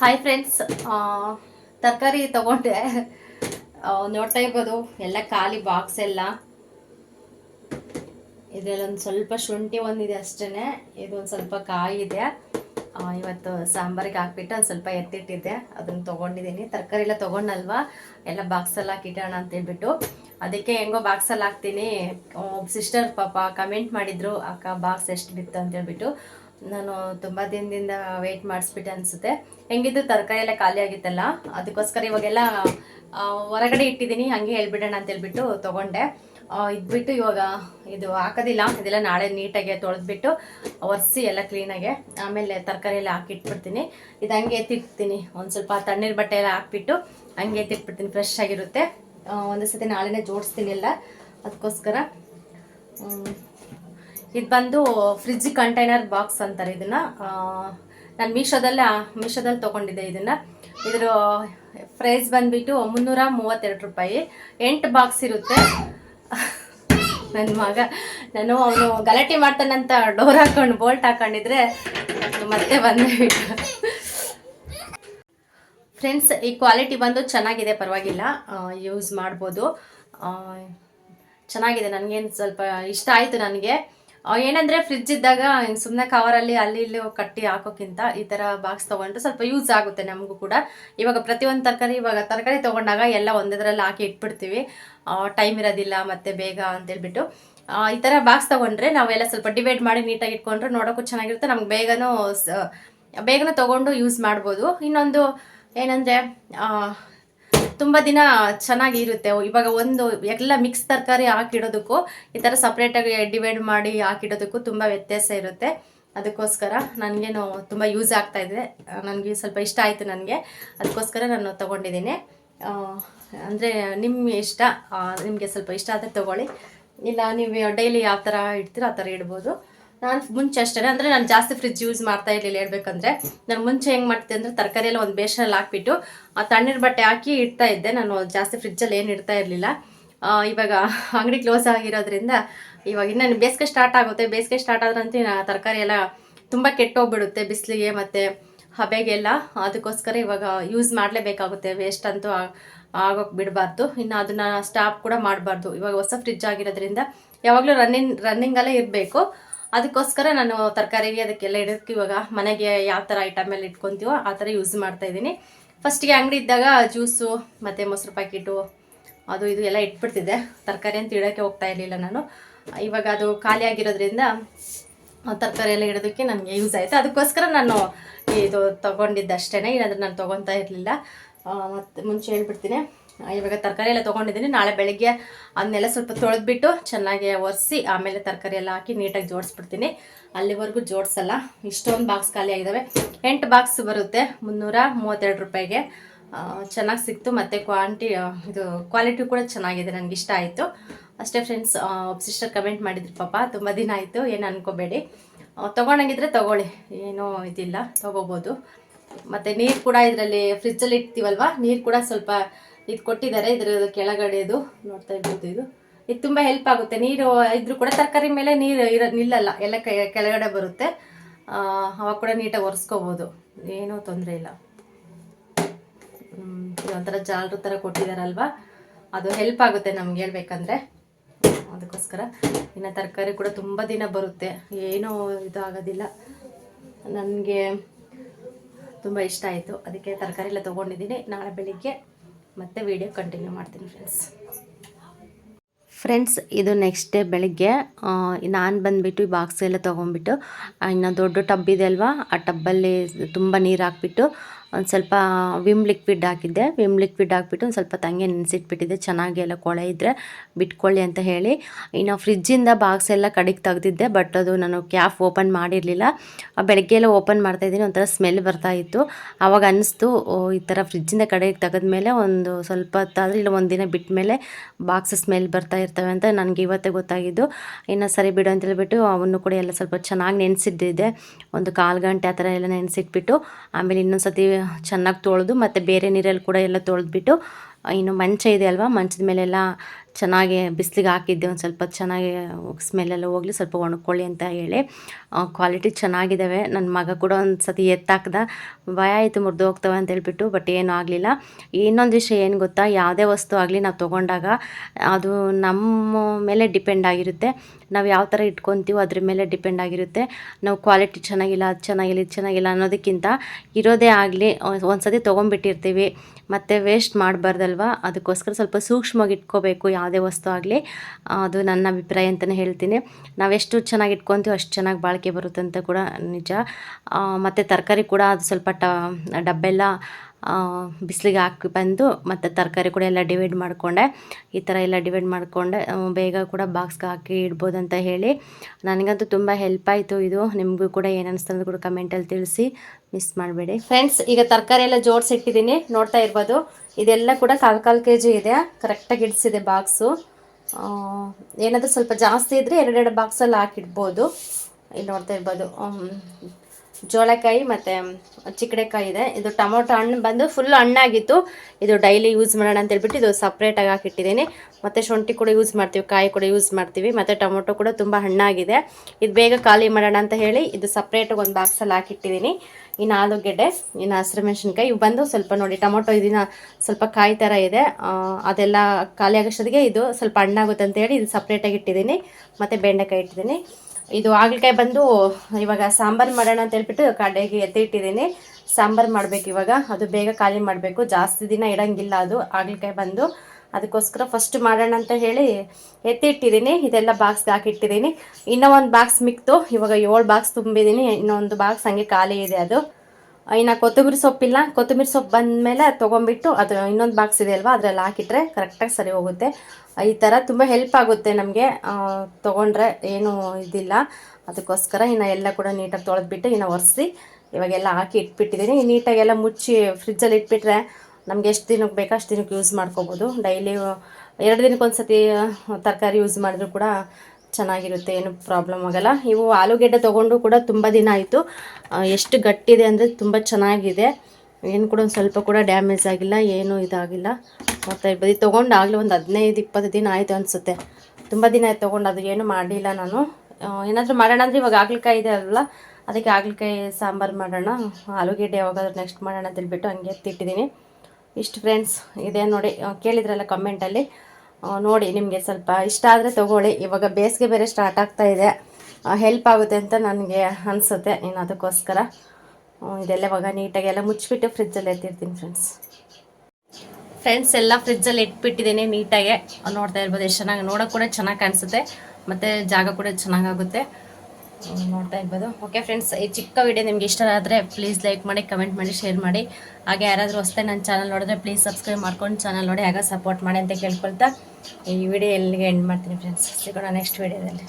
Hi friends ತರಕಾರಿ ತಗೊಂಡೆ. ನೋಡ್ತಾ ಇರ್ಬೋದು. ಎಲ್ಲ ಖಾಲಿ ಬಾಕ್ಸ್ ಎಲ್ಲ. ಇದರಲ್ಲಿ ಒಂದು ಸ್ವಲ್ಪ ಶುಂಠಿ ಒಂದಿದೆ ಅಷ್ಟೇ ಇದು ಒಂದು ಸ್ವಲ್ಪ ಕಾಯಿ ಇದೆ. ಇವತ್ತು ಸಾಂಬಾರಿಗೆ ಹಾಕ್ಬಿಟ್ಟು ಒಂದು ಸ್ವಲ್ಪ ಎತ್ತಿಟ್ಟಿದ್ದೆ. ಅದನ್ನು ತೊಗೊಂಡಿದ್ದೀನಿ ತರಕಾರಿ ಎಲ್ಲ ತೊಗೊಂಡಲ್ವಾ? ಎಲ್ಲ ಬಾಕ್ಸಲ್ಲಿ ಹಾಕಿಟ್ಟೋಣ ಅಂತ ಹೇಳ್ಬಿಟ್ಟು. ಅದಕ್ಕೆ ಹೆಂಗೋ ಬಾಕ್ಸಲ್ಲಿ ಹಾಕ್ತೀನಿ. ಸಿಸ್ಟರ್ ಪಾಪ ಕಮೆಂಟ್ ಮಾಡಿದ್ರು, ಅಕ್ಕ ಬಾಕ್ಸ್ ಎಷ್ಟು ಬಿತ್ತು? ಅಂತ ಹೇಳ್ಬಿಟ್ಟು. ನಾನು ತುಂಬ ದಿನದಿಂದ ವೆಯ್ಟ್ ಮಾಡಿಸ್ಬಿಟ್ಟೆ ಅನಿಸುತ್ತೆ. ಹೆಂಗಿದ್ದು ತರಕಾರಿ ಎಲ್ಲ ಖಾಲಿ ಆಗಿತ್ತಲ್ಲ, ಅದಕ್ಕೋಸ್ಕರ ಇವಾಗೆಲ್ಲ ಹೊರಗಡೆ ಇಟ್ಟಿದ್ದೀನಿ, ಹಂಗೆ ಹೇಳ್ಬಿಡೋಣ ಅಂತ ಹೇಳ್ಬಿಟ್ಟು ತೊಗೊಂಡೆ. ಇದ್ಬಿಟ್ಟು ಇವಾಗ ಇದು ಹಾಕೋದಿಲ್ಲ, ಇದೆಲ್ಲ ನಾಳೆ ನೀಟಾಗಿ ತೊಳೆದ್ಬಿಟ್ಟು ಒರೆಸಿ ಎಲ್ಲ ಕ್ಲೀನಾಗೆ ಆಮೇಲೆ ತರಕಾರಿ ಎಲ್ಲ ಹಾಕಿಟ್ಬಿಡ್ತೀನಿ ಇದು ಹಂಗೆ ಎತ್ತಿಡ್ತೀನಿ ಒಂದು ಸ್ವಲ್ಪ ತಣ್ಣೀರು ಬಟ್ಟೆ ಎಲ್ಲ ಹಾಕ್ಬಿಟ್ಟು ಹಂಗೆ ಎತ್ತಿಟ್ಬಿಡ್ತೀನಿ ಫ್ರೆಶ್ ಆಗಿರುತ್ತೆ. ಒಂದು ಸತಿ ನಾಳೆನೇ ಜೋಡಿಸ್ತೀನಿ ಎಲ್ಲ, ಅದಕ್ಕೋಸ್ಕರ. ಇದು ಬಂದು ಫ್ರಿಜ್ ಕಂಟೈನರ್ ಬಾಕ್ಸ್ ಅಂತಾರೆ ಇದನ್ನ. ನಾನು ಮೀಶೋದಲ್ಲೇ ಮೀಶೋದಲ್ಲಿ ತೊಗೊಂಡಿದ್ದೆ ಇದನ್ನ. ಇದರ ಪ್ರೈಸ್ ಬಂದ್ಬಿಟ್ಟು ಮುನ್ನೂರ ಮೂವತ್ತೆರಡು ರೂಪಾಯಿ. ಎಂಟು ಬಾಕ್ಸ್ ಇರುತ್ತೆ. ನನ್ನ ಮಗ, ನಾನು ಅವನು ಗಲಾಟೆ ಮಾಡ್ತಾನಂತ ಡೋರ್ ಹಾಕೊಂಡು ಬೋಲ್ಟ್ ಹಾಕೊಂಡಿದ್ರೆ ಮತ್ತೆ ಬಂದೆ ಫ್ರೆಂಡ್ಸ್ ಈ ಕ್ವಾಲಿಟಿ ಬಂದು ಚೆನ್ನಾಗಿದೆ, ಪರವಾಗಿಲ್ಲ. ಯೂಸ್ ಮಾಡ್ಬೋದು. ಚೆನ್ನಾಗಿದೆ, ನನಗೇನು ಸ್ವಲ್ಪ ಇಷ್ಟ ಆಯಿತು ನನಗೆ. ಏನಂದರೆ ಫ್ರಿಜ್ ಇದ್ದಾಗ ಸುಮ್ಮನೆ ಕವರಲ್ಲಿ ಅಲ್ಲಿ ಇಲ್ಲಿ ಕಟ್ಟಿ ಹಾಕೋಕ್ಕಿಂತ ಈ ಥರ ಬಾಕ್ಸ್ ತಗೊಂಡ್ರೆ ಸ್ವಲ್ಪ ಯೂಸ್ ಆಗುತ್ತೆ ನಮಗೂ ಕೂಡ. ಇವಾಗ ಪ್ರತಿಯೊಂದು ತರಕಾರಿ, ಇವಾಗ ತರಕಾರಿ ತಗೊಂಡಾಗ ಎಲ್ಲ ಒಂದದ್ರಲ್ಲಿ ಹಾಕಿ ಇಟ್ಬಿಡ್ತೀವಿ. ಟೈಮ್ ಇರೋದಿಲ್ಲ ಮತ್ತು ಬೇಗ ಅಂತೇಳ್ಬಿಟ್ಟು. ಹೇಳ್ಬಿಟ್ಟು ಈ ಥರ ಬಾಕ್ಸ್ ತೊಗೊಂಡ್ರೆ ನಾವೆಲ್ಲ ಸ್ವಲ್ಪ ಡಿವೈಡ್ ಮಾಡಿ ನೀಟಾಗಿ ಇಟ್ಕೊಂಡ್ರೆ ನೋಡೋಕ್ಕೂ ಚೆನ್ನಾಗಿರುತ್ತೆ. ನಮ್ಗೆ ಬೇಗನೂ ಬೇಗನೆ ತೊಗೊಂಡು ಯೂಸ್ ಮಾಡ್ಬೋದು. ಇನ್ನೊಂದು ಏನಂದರೆ ತುಂಬ ದಿನ ಚೆನ್ನಾಗಿ ಇರುತ್ತೆ. ಇವಾಗ ಒಂದು ಎಲ್ಲ ಮಿಕ್ಸ್ ತರಕಾರಿ ಹಾಕಿಡೋದಕ್ಕೂ ಈ ಥರ ಸಪ್ರೇಟಾಗಿ ಡಿವೈಡ್ ಮಾಡಿ ಹಾಕಿಡೋದಕ್ಕೂ ತುಂಬ ವ್ಯತ್ಯಾಸ ಇರುತ್ತೆ. ಅದಕ್ಕೋಸ್ಕರ ನನಗೇನು ತುಂಬ ಯೂಸ್ ಆಗ್ತಾ ಇದೆ. ನನಗೆ ಸ್ವಲ್ಪ ಇಷ್ಟ ಆಯಿತು ನನಗೆ. ಅದಕ್ಕೋಸ್ಕರ ನಾನು ತೊಗೊಂಡಿದ್ದೀನಿ. ಅಂದರೆ ನಿಮ್ಮ ಇಷ್ಟ ನಿಮಗೆ ಸ್ವಲ್ಪ ಇಷ್ಟ ಆದರೆ ತೊಗೊಳ್ಳಿ. ಇಲ್ಲ, ನೀವು ಡೈಲಿ ಯಾವ ಥರ ಇಡ್ತೀರೋ ಆ ಥರ ಇಡ್ಬೋದು. ನಾನು ಮುಂಚೆ ಅಷ್ಟೇ ಅಂದರೆ ನಾನು ಜಾಸ್ತಿ ಫ್ರಿಜ್ ಯೂಸ್ ಮಾಡ್ತಾ ಇರಲಿಲ್ಲ ಹೇಳ್ಬೇಕಂದ್ರೆ. ನಾನು ಮುಂಚೆ ಹೆಂಗೆ ಮಾಡ್ತಿದ್ದೆ ಅಂದರೆ ತರಕಾರಿ ಎಲ್ಲ ಒಂದು ಬೇಷನಲ್ಲಿ ಹಾಕ್ಬಿಟ್ಟು, ಆ ತಣ್ಣೀರು ಬಟ್ಟೆ ಹಾಕಿ ಇಡ್ತಾ ಇದ್ದೆ. ನಾನು ಜಾಸ್ತಿ ಫ್ರಿಜ್ಜಲ್ಲಿ ಏನು ಇಡ್ತಾ ಇರಲಿಲ್ಲ. ಇವಾಗ ಅಂಗಡಿ ಕ್ಲೋಸ್ ಆಗಿರೋದ್ರಿಂದ ಇವಾಗ ಇನ್ನು ಬೇಸಿಗೆ ಸ್ಟಾರ್ಟ್ ಆಗುತ್ತೆ. ಬೇಸಿಗೆ ಸ್ಟಾರ್ಟ್ ಆದ್ರಂತೂ ತರಕಾರಿ ಎಲ್ಲ ತುಂಬ ಕೆಟ್ಟೋಗ್ಬಿಡುತ್ತೆ ಬಿಸಿಲಿಗೆ ಮತ್ತು ಹಬೆಗೆಲ್ಲ. ಅದಕ್ಕೋಸ್ಕರ ಇವಾಗ ಯೂಸ್ ಮಾಡಲೇಬೇಕಾಗುತ್ತೆ. ವೇಸ್ಟ್ ಅಂತೂ ಆಗೋಕೆ ಬಿಡಬಾರ್ದು. ಇನ್ನು ಅದನ್ನ ಸ್ಟಾಪ್ ಕೂಡ ಮಾಡಬಾರ್ದು. ಇವಾಗ ಹೊಸ ಫ್ರಿಜ್ ಆಗಿರೋದ್ರಿಂದ ಯಾವಾಗಲೂ ರನ್ನಿಂಗ್ ರನ್ನಿಂಗಲ್ಲೇ ಇರಬೇಕು. ಅದಕ್ಕೋಸ್ಕರ ನಾನು ತರಕಾರಿಗೆ ಅದಕ್ಕೆಲ್ಲ ಇಡೋಕ್ಕೆ ಇವಾಗ ಮನೆಗೆ ಯಾವ ಥರ ಐಟಮ್ ಎಲ್ಲ ಇಟ್ಕೊತೀವೋ ಆ ಥರ ಯೂಸ್ ಮಾಡ್ತಾ ಇದ್ದೀನಿ. ಫಸ್ಟಿಗೆ ಅಂಗಡಿ ಇದ್ದಾಗ ಜ್ಯೂಸು ಮತ್ತು ಮೊಸರು ಪ್ಯಾಕೆಟು ಅದು ಇದು ಎಲ್ಲ ಇಟ್ಬಿಡ್ತಿದ್ದೆ. ತರಕಾರಿ ಅಂತ ಇಡೋಕ್ಕೆ ಹೋಗ್ತಾ ಇರಲಿಲ್ಲ ನಾನು. ಇವಾಗ ಅದು ಖಾಲಿ ಆಗಿರೋದ್ರಿಂದ ತರಕಾರಿ ಎಲ್ಲ ಇಡೋದಕ್ಕೆ ನನಗೆ ಯೂಸ್ ಆಯಿತು. ಅದಕ್ಕೋಸ್ಕರ ನಾನು ಇದು ತೊಗೊಂಡಿದ್ದೆ ಅಷ್ಟೇ ಇಲ್ಲಾಂದ್ರೆ ನಾನು ತೊಗೊತಾ ಇರಲಿಲ್ಲ. ಮತ್ತು ಮುಂಚೆ ಹೇಳ್ಬಿಡ್ತೀನಿ. ಇವಾಗ ತರಕಾರಿ ಎಲ್ಲ ತೊಗೊಂಡಿದ್ದೀನಿ. ನಾಳೆ ಬೆಳಗ್ಗೆ ಅದನ್ನೆಲ್ಲ ಸ್ವಲ್ಪ ತೊಳೆದ್ಬಿಟ್ಟು ಚೆನ್ನಾಗಿ ಒರೆಸಿ, ಆಮೇಲೆ ತರಕಾರಿ ಎಲ್ಲ ಹಾಕಿ ನೀಟಾಗಿ ಜೋಡಿಸ್ಬಿಡ್ತೀನಿ. ಅಲ್ಲಿವರೆಗೂ ಜೋಡಿಸಲ್ಲ. ಇಷ್ಟೊಂದು ಬಾಕ್ಸ್ ಖಾಲಿ ಆಗಿದ್ದಾವೆ ಎಂಟು ಬಾಕ್ಸ್ ಬರುತ್ತೆ, ಮುನ್ನೂರ ಮೂವತ್ತೆರಡು ರೂಪಾಯಿಗೆ. ಚೆನ್ನಾಗಿ ಸಿಕ್ತು. ಮತ್ತು ಕ್ವಾಂಟಿ ಇದು ಕ್ವಾಲಿಟಿ ಕೂಡ ಚೆನ್ನಾಗಿದೆ, ನನಗೆ ಇಷ್ಟ ಆಯಿತು. ಅಷ್ಟೇ ಫ್ರೆಂಡ್ಸ್ ಸಿಸ್ಟರ್ ಕಮೆಂಟ್ ಮಾಡಿದ್ರು, ಪಾಪ, ತುಂಬ ದಿನ ಆಯಿತು, ಏನು ಅನ್ಕೋಬೇಡಿ. ತೊಗೊಂಡಂಗಿದ್ರೆ ತೊಗೊಳ್ಳಿ. ಏನೂ ಇದಿಲ್ಲ, ತೊಗೋಬೋದು. ಮತ್ತು ನೀರು ಕೂಡ ಇದರಲ್ಲಿ ಫ್ರಿಜ್ಜಲ್ಲಿ ಇಡ್ತೀವಲ್ವ? ನೀರು ಕೂಡ ಸ್ವಲ್ಪ ಇದು ಕೊಟ್ಟಿದ್ದಾರೆ ಇದ್ರ ಕೆಳಗಡೆದು ನೋಡ್ತಾ ಇರ್ಬೋದು ಇದು. ಇದು ತುಂಬ ಹೆಲ್ಪ್ ಆಗುತ್ತೆ. ನೀರು, ಇದ್ರೂ ಕೂಡ ತರಕಾರಿ ಮೇಲೆ ನೀರು ಇರೋ, ನಿಲ್ಲಲ್ಲ, ಎಲ್ಲ ಕೆಳಗಡೆ ಬರುತ್ತೆ. ಅವಾಗ ಕೂಡ ನೀಟಾಗಿ ಒರೆಸ್ಕೋಬೋದು. ಏನೂ ತೊಂದರೆ ಇಲ್ಲ. ಒಂಥರ ಜಾಲರು ಥರ ಕೊಟ್ಟಿದ್ದಾರಲ್ವಾ ಅದು ಹೆಲ್ಪ್ ಆಗುತ್ತೆ ನಮ್ಗೆ ಹೇಳ್ಬೇಕಂದ್ರೆ. ಅದಕ್ಕೋಸ್ಕರ ಇನ್ನು ತರಕಾರಿ ಕೂಡ ತುಂಬ ದಿನ ಬರುತ್ತೆ. ಏನೂ ಇದು ಆಗೋದಿಲ್ಲ. ನನಗೆ ತುಂಬ ಇಷ್ಟ ಆಯಿತು. ಅದಕ್ಕೆ ತರಕಾರಿ ಎಲ್ಲ ತೊಗೊಂಡಿದ್ದೀನಿ. ನಾಳೆ ಬೆಳಿಗ್ಗೆ ಮತ್ತೆ ವಿಡಿಯೋ ಕಂಟಿನ್ಯೂ ಮಾಡ್ತೀನಿ ಫ್ರೆಂಡ್ಸ್ ಫ್ರೆಂಡ್ಸ್ ಇದು ನೆಕ್ಸ್ಟ್ ಡೇ ಬೆಳಿಗ್ಗೆ ನಾನು ಬಂದುಬಿಟ್ಟು ಈ ಬಾಕ್ಸ್ ಎಲ್ಲ ತೊಗೊಂಡ್ಬಿಟ್ಟು ಇನ್ನು ದೊಡ್ಡ ಟಬ್ ಇದೆ ಅಲ್ವಾ, ಆ ಟಬ್ಬಲ್ಲಿ ತುಂಬ ನೀರು ಹಾಕ್ಬಿಟ್ಟು ಒಂದು ಸ್ವಲ್ಪ ವಿಮ್ ಲಿಕ್ವಿಡ್ ಹಾಕಿದ್ದೆ. ವಿಮ್ ಲಿಕ್ವಿಡ್ ಹಾಕ್ಬಿಟ್ಟು ಒಂದು ಸ್ವಲ್ಪ ತಂಗೆ ನೆನೆಸಿಟ್ಬಿಟ್ಟಿದ್ದೆ. ಚೆನ್ನಾಗಿ ಎಲ್ಲ ಕೊಳೆ ಇದ್ದರೆ ಬಿಟ್ಕೊಳ್ಳಿ ಅಂತ ಹೇಳಿ. ಇನ್ನು ಫ್ರಿಜ್ಜಿಂದ ಬಾಕ್ಸ್ ಎಲ್ಲ ಕಡೆಗೆ ತೆಗೆದಿದ್ದೆ ಬಟ್ ಅದು ನಾನು ಕ್ಯಾಫ್ ಓಪನ್ ಮಾಡಿರಲಿಲ್ಲ. ಬೆಳಗ್ಗೆ ಎಲ್ಲ ಓಪನ್ ಮಾಡ್ತಾಯಿದ್ದೀನಿ ಒಂಥರ ಸ್ಮೆಲ್ ಬರ್ತಾ ಇತ್ತು. ಆವಾಗ ಅನ್ನಿಸ್ತು ಈ ಥರ ಫ್ರಿಜ್ಜಿಂದ ಕಡೆಗೆ ತೆಗೆದ್ಮೇಲೆ ಒಂದು ಸ್ವಲ್ಪ ಹೊತ್ತಾದ್ರೆ ಇಲ್ಲ, ಒಂದು ದಿನ ಮೇಲೆ ಬಾಕ್ಸ್ ಸ್ಮೆಲ್ ಬರ್ತಾ ಇರ್ತವೆ ಅಂತ ನನಗೆ ಇವತ್ತೇ ಗೊತ್ತಾಗಿದ್ದು. ಇನ್ನು ಸರಿ ಬಿಡು ಅಂತ ಹೇಳ್ಬಿಟ್ಟು ಅವನ್ನು ಕೂಡ ಎಲ್ಲ ಸ್ವಲ್ಪ ಚೆನ್ನಾಗಿ ನೆನೆಸಿದ್ದಿದ್ದೆ ಒಂದು ಕಾಲು ಗಂಟೆ ಆ ಥರ ಎಲ್ಲ ನೆನೆಸಿಟ್ಬಿಟ್ಟು, ಆಮೇಲೆ ಇನ್ನೊಂದು ಸತಿ ಚೆನ್ನಾಗಿ ತೊಳೆದು ಮತ್ತು ಬೇರೆ ನೀರಲ್ಲಿ ಕೂಡ ಎಲ್ಲ ತೊಳೆದ್ಬಿಟ್ಟು ಇನ್ನು ಮಂಚ ಇದೆ ಅಲ್ವಾ? ಮಂಚದ ಮೇಲೆಲ್ಲ ಚೆನ್ನಾಗಿ ಬಿಸಿಲಿಗೆ ಹಾಕಿದ್ದೆ, ಒಂದು ಸ್ವಲ್ಪ ಚೆನ್ನಾಗಿ ಸ್ಮೆಲ್ಲೆಲ್ಲ ಹೋಗಲಿ, ಸ್ವಲ್ಪ ಒಣಕೊಳ್ಳಿ ಅಂತ ಹೇಳಿ. ಕ್ವಾಲಿಟಿ ಚೆನ್ನಾಗಿದ್ದಾವೆ ನನ್ನ ಮಗ ಕೂಡ ಒಂದು ಸತಿ ಎತ್ತಾಕ್ದ. ಭಯ ಆಯಿತು, ಮುರಿದು ಹೋಗ್ತವೆ ಅಂತ ಹೇಳ್ಬಿಟ್ಟು ಬಟ್ ಏನೂ ಆಗಲಿಲ್ಲ. ಇನ್ನೊಂದು ವಿಷಯ ಏನು ಗೊತ್ತಾ? ಯಾವುದೇ ವಸ್ತು ಆಗಲಿ ನಾವು ತೊಗೊಂಡಾಗ ಅದು ನಮ್ಮ ಮೇಲೆ ಡಿಪೆಂಡ್ ಆಗಿರುತ್ತೆ. ನಾವು ಯಾವ ಥರ ಇಟ್ಕೊತೀವೋ ಅದ್ರ ಮೇಲೆ ಡಿಪೆಂಡ್ ಆಗಿರುತ್ತೆ. ನಾವು ಕ್ವಾಲಿಟಿ ಚೆನ್ನಾಗಿಲ್ಲ, ಅದು ಚೆನ್ನಾಗಿಲ್ಲ, ಇದು ಚೆನ್ನಾಗಿಲ್ಲ ಅನ್ನೋದಕ್ಕಿಂತ ಇರೋದೇ ಆಗಲಿ ಒಂದು ಸತಿ ತೊಗೊಂಡ್ಬಿಟ್ಟಿರ್ತೀವಿ. ಮತ್ತು ವೇಸ್ಟ್ ಮಾಡಬಾರ್ದಲ್ವ? ಅದಕ್ಕೋಸ್ಕರ ಸ್ವಲ್ಪ ಸೂಕ್ಷ್ಮವಾಗಿ ಇಟ್ಕೋಬೇಕು. ಯಾವುದೇ ವಸ್ತು ಆಗಲಿ ಅದು ನನ್ನ ಅಭಿಪ್ರಾಯ ಅಂತಲೇ ಹೇಳ್ತೀನಿ. ನಾವೆಷ್ಟು ಚೆನ್ನಾಗಿ ಇಟ್ಕೊತೀವಿ ಅಷ್ಟು ಚೆನ್ನಾಗಿ ಬಾಳಿಕೆ ಬರುತ್ತೆ ಅಂತ ಕೂಡ ನಿಜ. ಮತ್ತು ತರಕಾರಿ ಕೂಡ ಅದು ಸ್ವಲ್ಪ ಟ, ಡಬ್ಬೆಲ್ಲ ಬಿಸಿಲಿಗೆ ಹಾಕಿ ಬಂದು ಮತ್ತು ತರಕಾರಿ ಕೂಡ ಎಲ್ಲ ಡಿವೈಡ್ ಮಾಡಿಕೊಂಡೆ. ಈ ಥರ ಎಲ್ಲ ಡಿವೈಡ್ ಮಾಡಿಕೊಂಡೆ. ಬೇಗ ಕೂಡ ಬಾಕ್ಸ್ಗೆ ಹಾಕಿ ಇಡ್ಬೋದು ಅಂತ ಹೇಳಿ. ನನಗಂತೂ ತುಂಬ ಹೆಲ್ಪ್ ಆಯಿತು ಇದು. ನಿಮಗೂ ಕೂಡ ಏನು ಅಂದ್ರೆ ಕೂಡ ಕಮೆಂಟಲ್ಲಿ ತಿಳಿಸಿ. ಮಿಸ್ ಮಾಡಬೇಡಿ. ಫ್ರೆಂಡ್ಸ್ ಈಗ ತರಕಾರಿ ಎಲ್ಲ ಜೋಡಿಸಿಟ್ಟಿದ್ದೀನಿ ನೋಡ್ತಾ ಇರ್ಬೋದು. ಇದೆಲ್ಲ ಕೂಡ ಕಾಲು ಕಾಲು ಕೆ ಜಿ ಇದೆ ಕರೆಕ್ಟಾಗಿ ಇಡಿಸಿದೆ ಬಾಕ್ಸು. ಏನಾದರೂ ಸ್ವಲ್ಪ ಜಾಸ್ತಿ ಇದ್ದರೆ ಎರಡೆರಡು ಬಾಕ್ಸಲ್ಲಿ ಹಾಕಿಡ್ಬೋದು. ಇಲ್ಲಿ ನೋಡ್ತಾ ಇರ್ಬೋದು. ಜೋಳಕಾಯಿ ಮತ್ತು ಚಿಕ್ಕಡೆಕಾಯಿ ಇದೆ. ಇದು ಟೊಮೊಟೊ ಹಣ್ಣು ಬಂದು ಫುಲ್ ಹಣ್ಣಾಗಿತ್ತು. ಇದು ಡೈಲಿ ಯೂಸ್ ಮಾಡೋಣ ಅಂತ ಹೇಳ್ಬಿಟ್ಟು ಇದು ಸಪ್ರೇಟಾಗಿ ಹಾಕಿಟ್ಟಿದ್ದೀನಿ. ಮತ್ತು ಶುಂಠಿ ಕೂಡ ಯೂಸ್ ಮಾಡ್ತೀವಿ, ಕಾಯಿ ಕೂಡ ಯೂಸ್ ಮಾಡ್ತೀವಿ, ಮತ್ತು ಟೊಮೊಟೊ ಕೂಡ ತುಂಬ ಹಣ್ಣಾಗಿದೆ. ಇದು ಬೇಗ ಖಾಲಿ ಮಾಡೋಣ ಅಂತ ಹೇಳಿ ಇದು ಸಪ್ರೇಟಾಗಿ ಒಂದು ಬಾಕ್ಸಲ್ಲಿ ಹಾಕಿಟ್ಟಿದ್ದೀನಿ. ಇನ್ನು ಆಲೂಗೆಡ್ಡೆ ಇನ್ನು ಹಸಿರು ಮೆಣಸಿನ್ಕಾಯಿ, ಇವು ಬಂದು ಸ್ವಲ್ಪ ನೋಡಿ ಟೊಮೊಟೊ ಇದನ್ನ ಸ್ವಲ್ಪ ಕಾಯಿ ಥರ ಇದೆ. ಅದೆಲ್ಲ ಖಾಲಿ ಆಗೋಷ್ಟೊತ್ತಿಗೆ ಇದು ಸ್ವಲ್ಪ ಹಣ್ಣಾಗುತ್ತೆ ಅಂತ ಹೇಳಿ ಇದು ಸಪ್ರೇಟಾಗಿ ಇಟ್ಟಿದ್ದೀನಿ. ಮತ್ತು ಬೆಂಡೆಕಾಯಿ ಇಟ್ಟಿದ್ದೀನಿ. ಇದು ಹಾಗಲಕಾಯಿ ಬಂದು ಇವಾಗ ಸಾಂಬಾರು ಮಾಡೋಣ ಅಂತ ಹೇಳ್ಬಿಟ್ಟು ಕಡೆಗೆ ಎತ್ತಿ ಇಟ್ಟಿದ್ದೀನಿ ಸಾಂಬಾರು ಮಾಡಬೇಕು ಇವಾಗ. ಅದು ಬೇಗ ಖಾಲಿ ಮಾಡಬೇಕು. ಜಾಸ್ತಿ ದಿನ ಇಡಂಗಿಲ್ಲ ಅದು. ಹಾಗಲಕಾಯಿ ಬಂದು ಅದಕ್ಕೋಸ್ಕರ ಫಸ್ಟ್ ಮಾಡೋಣ ಅಂತ ಹೇಳಿ ಎತ್ತಿ ಇಟ್ಟಿದ್ದೀನಿ ಇದೆಲ್ಲ ಬಾಕ್ಸ್ಗೆ ಹಾಕಿಟ್ಟಿದ್ದೀನಿ. ಇನ್ನೂ ಒಂದು ಬಾಕ್ಸ್ ಮಿಕ್ತು. ಇವಾಗ ಏಳು ಬಾಕ್ಸ್ ತುಂಬಿದ್ದೀನಿ. ಇನ್ನೊಂದು ಬಾಕ್ಸ್ ಹಂಗೆ ಖಾಲಿ ಇದೆ ಅದು. ಇನ್ನು ಕೊತ್ತಂಬರಿ ಸೊಪ್ಪಿಲ್ಲ ಕೊತ್ತಂಬರಿ ಸೊಪ್ಪು ಬಂದಮೇಲೆ ತೊಗೊಂಬಿಟ್ಟು ಅದು ಇನ್ನೊಂದು ಬಾಕ್ಸ್ ಇದೆ ಅಲ್ವಾ? ಅದರಲ್ಲಿ ಹಾಕಿಟ್ರೆ ಕರೆಕ್ಟಾಗಿ ಸರಿ ಹೋಗುತ್ತೆ. ಈ ಥರ ತುಂಬ ಹೆಲ್ಪ್ ಆಗುತ್ತೆ ನಮಗೆ. ತೊಗೊಂಡ್ರೆ ಏನೂ ಇದಿಲ್ಲ. ಅದಕ್ಕೋಸ್ಕರ ಇನ್ನು ಎಲ್ಲ ಕೂಡ ನೀಟಾಗಿ ತೊಳೆದ್ಬಿಟ್ಟು ಇನ್ನು ಒರೆಸಿ ಇವಾಗೆಲ್ಲ ಹಾಕಿ ಇಟ್ಬಿಟ್ಟಿದ್ದೀನಿ ನೀಟಾಗೆಲ್ಲ ಮುಚ್ಚಿ ಫ್ರಿಜ್ಜಲ್ಲಿ ಇಟ್ಬಿಟ್ರೆ ನಮ್ಗೆ ಎಷ್ಟು ದಿನಕ್ಕೆ ಬೇಕೋ ಅಷ್ಟು ದಿನಕ್ಕೆ ಯೂಸ್ ಮಾಡ್ಕೋಬೋದು. ಡೈಲಿ ಎರಡು ದಿನಕ್ಕೆ ಒಂದು ಸತಿ ತರಕಾರಿ ಯೂಸ್ ಮಾಡಿದ್ರು ಕೂಡ ಚೆನ್ನಾಗಿರುತ್ತೆ, ಏನು ಪ್ರಾಬ್ಲಮ್ ಆಗಲ್ಲ. ಇವು ಆಲೂಗೆಡ್ಡೆ ತೊಗೊಂಡು ಕೂಡ ತುಂಬ ದಿನ ಆಯಿತು. ಎಷ್ಟು ಗಟ್ಟಿದೆ ಅಂದರೆ ತುಂಬ ಚೆನ್ನಾಗಿದೆ. ಏನು ಕೂಡ ಒಂದು ಸ್ವಲ್ಪ ಕೂಡ ಡ್ಯಾಮೇಜ್ ಆಗಿಲ್ಲ, ಏನೂ ಇದಾಗಿಲ್ಲ. ಮತ್ತು ಬರೀ ತೊಗೊಂಡು ಆಗಲೇ ಒಂದು ಹದಿನೈದು, ಇಪ್ಪತ್ತು ದಿನ ಆಯಿತು ಅನಿಸುತ್ತೆ. ತುಂಬ ದಿನ ಆಯ್ತು ತೊಗೊಂಡು, ಅದು ಏನು ಮಾಡಿಲ್ಲ ನಾನು. ಏನಾದರೂ ಮಾಡೋಣ ಅಂದರೆ ಇವಾಗ ಆಗ್ಲಿಕಾಯಿ ಇದೆ ಅಲ್ವ? ಅದಕ್ಕೆ ಹಾಗಲಕಾಯಿ ಸಾಂಬಾರು ಮಾಡೋಣ. ಆಲೂಗೆಡ್ಡೆ ಯಾವಾಗಾದ್ರೂ ನೆಕ್ಸ್ಟ್ ಮಾಡೋಣ ಅಂತ ಹೇಳ್ಬಿಟ್ಟು ಹಂಗೆ ತಿಟ್ಟಿದ್ದೀನಿ. ಇಷ್ಟು ಫ್ರೆಂಡ್ಸ್ ಇದೆ ನೋಡಿ. ಕೇಳಿದ್ರಲ್ಲ ಕಮೆಂಟಲ್ಲಿ ನೋಡಿ, ನಿಮಗೆ ಸ್ವಲ್ಪ ಇಷ್ಟ ಆದರೆ ತೊಗೊಳ್ಳಿ. ಇವಾಗ ಬೇಸಿಗೆ ಬೇರೆ ಸ್ಟಾರ್ಟ್ ಆಗ್ತಾ ಇದೆ. ಹೆಲ್ಪ್ ಆಗುತ್ತೆ ಅಂತ ನನಗೆ ಅನಿಸುತ್ತೆ ಇನ್ನು ಅದಕ್ಕೋಸ್ಕರ. ಇದೆಲ್ಲ ಇವಾಗ ನೀಟಾಗಿ ಎಲ್ಲ ಮುಚ್ಚಿಬಿಟ್ಟು ಫ್ರಿಜ್ಜಲ್ಲಿ ಎತ್ತಿರ್ತೀನಿ ಫ್ರೆಂಡ್ಸ್ ಫ್ರೆಂಡ್ಸ್ ಎಲ್ಲ ಫ್ರಿಜ್ಜಲ್ಲಿ ಇಟ್ಬಿಟ್ಟಿದ್ದೀನಿ ನೀಟಾಗೆ. ನೋಡ್ತಾ ಇರ್ಬೋದು, ಎಷ್ಟು ಚೆನ್ನಾಗಿ ನೋಡೋಕೆ ಕೂಡ ಚೆನ್ನಾಗಿ ಕಾಣಿಸುತ್ತೆ. ಮತ್ತು ಜಾಗ ಕೂಡ ಚೆನ್ನಾಗಾಗುತ್ತೆ ನೋಡ್ತಾ ಇರ್ಬೋದು ಓಕೆ ಫ್ರೆಂಡ್ಸ್ ಈ ಚಿಕ್ಕ ವಿಡಿಯೋ ನಿಮ್ಗೆ ಇಷ್ಟ ಆದರೆ ಪ್ಲೀಸ್ ಲೈಕ್ ಮಾಡಿ ಕಮೆಂಟ್ ಮಾಡಿ ಶೇರ್ ಮಾಡಿ. ಹಾಗೆ ಯಾರಾದರೂ ಹೊಸ್ತೇ ನನ್ನ ಚಾನಲ್ ನೋಡಿದ್ರೆ ಪ್ಲೀಸ್ ಸಬ್ಸ್ಕ್ರೈಬ್ ಮಾಡ್ಕೊಂಡು ಚಾನಲ್ ನೋಡಿ, ಆಗ ಸಪೋರ್ಟ್ ಮಾಡಿ ಅಂತ ಕೇಳ್ಕೊಳ್ತಾ ಈ ವಿಡಿಯೋ ಎಲ್ಲಿಗೆ ಎಂಡ್ ಮಾಡ್ತೀನಿ ಫ್ರೆಂಡ್ಸ್ ಸಿಗೋಣ ನೆಕ್ಸ್ಟ್ ವಿಡಿಯೋದಲ್ಲಿ